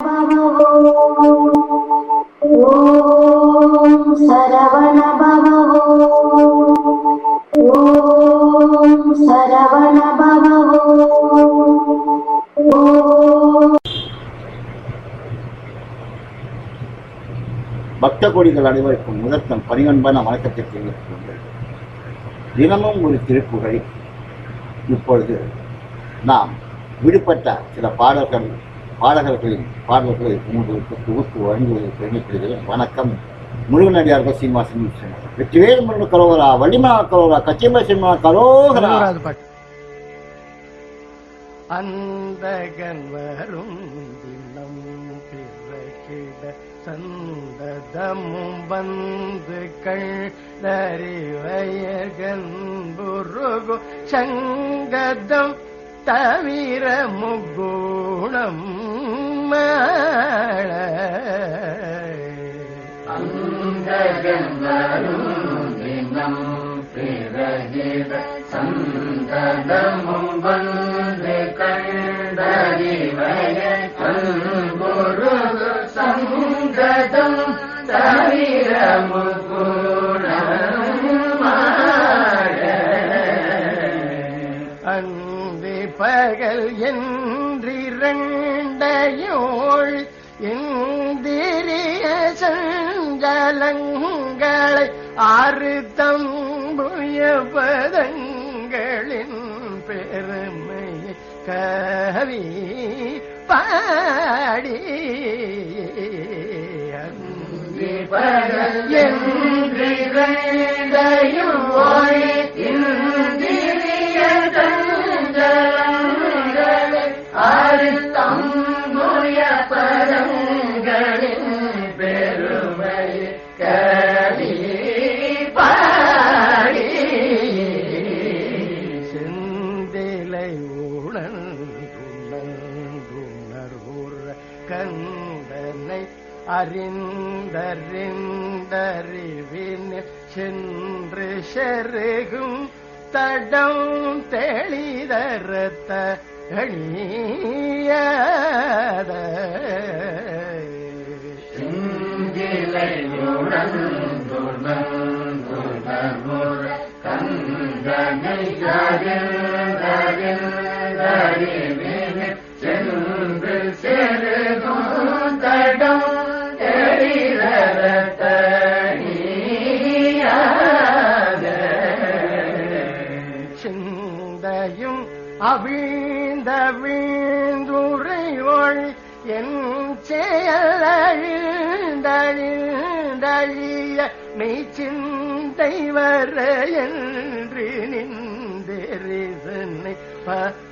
பக்த கோடிகள் அனைவருக்கும் முதற்கண் பணிவன்பான வணக்கத்தை தெரிவித்துக் தினமும் ஒரு திருப்புகழை இப்பொழுது நாம் விடுபட்ட சில பாடல்கள் பாடகர்களின் பாடல்களை உங்களுக்கு தொகுத்து வழங்குவதை பெருமைப்படுகிறேன் வணக்கம். முருகனடியார்கள் சீனிவாசன் விஸ்வநாதன். வெற்றிவேல் முருக கரோகரா வள்ளிமலா கரோகரா கச்சியம்ப சினிமா கரோகரா. அந்தகன் வரும் தினம் பிறகிட சந்ததமும் வந்து கண்டறிவயகன் புருகு சங்கதம் தவிர முக்குணம் மாள. அந்தகன் வரும் தினம் பிறகிட சந்ததமும் வந்து கண்டறிவய அன்பொரு சங்கதம் தவிர அந்தி பகல் என்றிரண்டையோள் இந்திரிய சஞ்சலங்களை ஆறு தம்புய பதங்களின் பெருமையை கவி பாடி. அந்தி அறிந்தறிந்தறிவின் சென்று செருகும் தடம் தெளிதரத்த அணியாத சிங்கிலை அவிழ்ந்த வீழ்ந்துரையோள் என் செயலழிந்தழிந்தழிய மெய் சிந்தை வர என்று நின்றெரிசனை படுவேனோ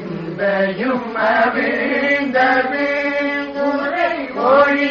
இந்தையும் அவிழ்ந்த வீழ்ந்துரை ஒளி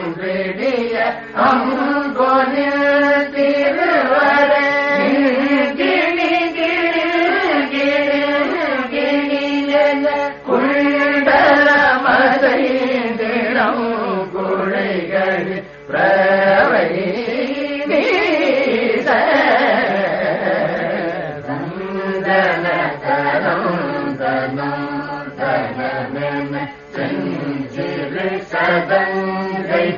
உன்றிடிய அங்கொனில் திருவரே கிணி கிணி கிணி கிணி என குண்டல மதைந்திடம் குழைகள் பிரவை வீச. சந்தன தனம் தனம் தனமென செஞ்சிறு சதங்கை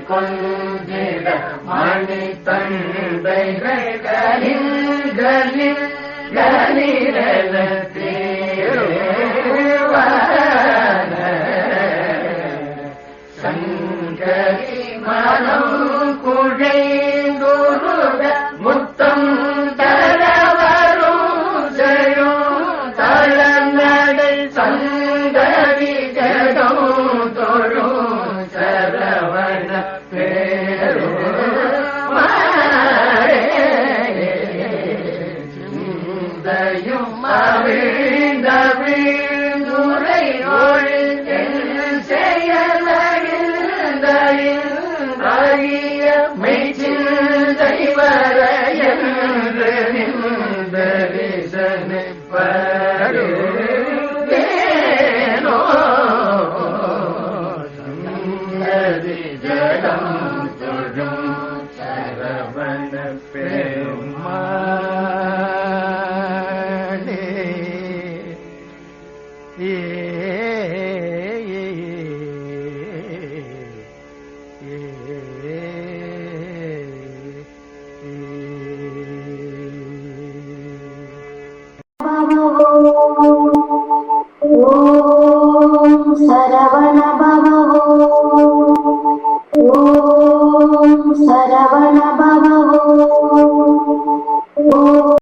கொந்திட மணி தந்தைகள் கலில் ஒழித்தென் செயலகின்ற அழிய மெய்ச்சிந்தை ஜடம் தொழும் சரவண பெருமா ஓம் சரவண